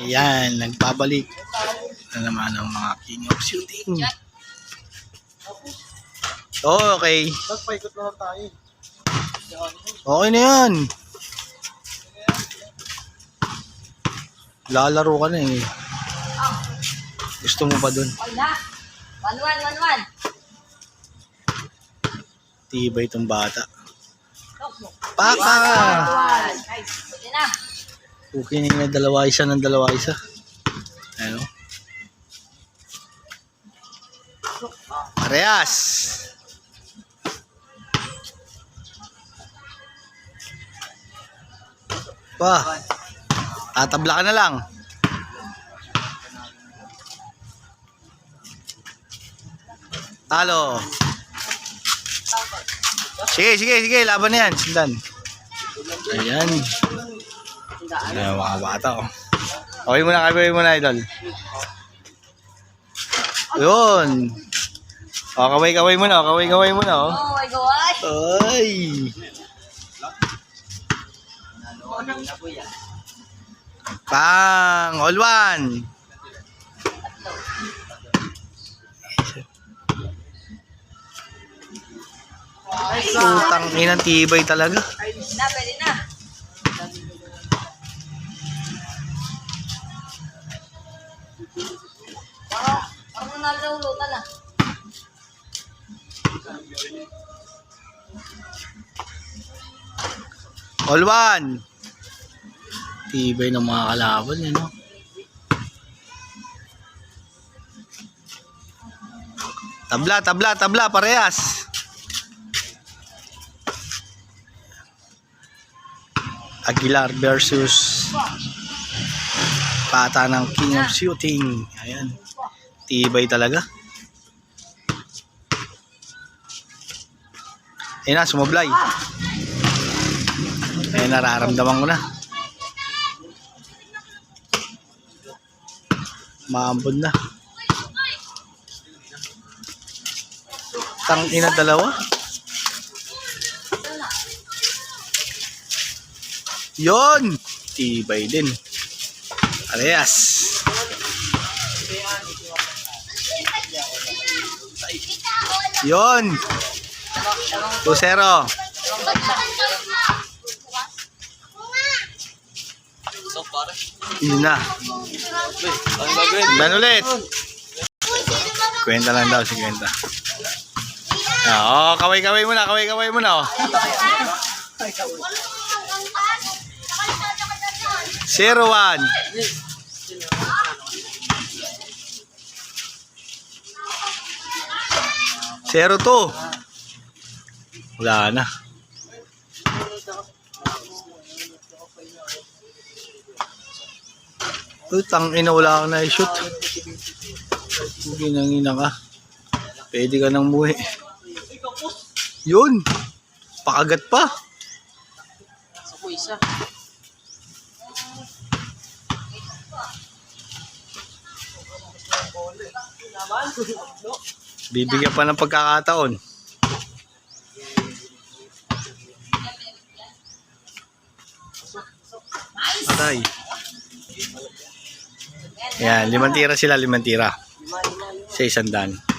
Ayan, nagbabalik na naman ang mga king of shooting. Okay. Nagpaikot na lang tayo. Okay na yan. Lalaro ka na eh. Gusto mo pa dun? Na. One, one, one, one. Tibay itong bata. Paka! Pwede na. Okay na yun, dalawa isa ng dalawa isa. Ano? Parehas! Pa, tatabla ka na lang. Talo. Sige, sige, sige, laban na yan. Sundan. Ayan. Ayan, mga bata oh. Okay muna, kaway muna, idol. Yun. O, kaway-kaway muna, oh. kaway-kaway muna, oh. Oh my God. Ay! Pang! All one! Putang inang tibay talaga. Na, pwede na. Parang nalulutan na. All one! Tibay ng mga kalaban, eh, no? Tabla, tabla, tabla, parehas. Aguilar versus Pata ng King of Shooting. Ayan. Tibay talaga. Ayun na, sumablay. Ayun, nararamdaman ko na. Maambod na. Tang ina dalawa. Yon! Tibay din. Parehas. Yon! 2-0. Yun na. Ben ulit. Kwenta lang daw si Kwenta. Ah, oh, kaway-kaway muna, kaway-kaway muna oh. Zero one. Zero two. Wala na. Utang ina wala kang na-shoot. Hindi nang ina ka. Pwede ka nang muhi. Yun. Pakagat pa. Sa kuisa. Bibigyan pa ng pagkakataon. Aray. Yan, limang tira sila, limang tira. Sa isang daan.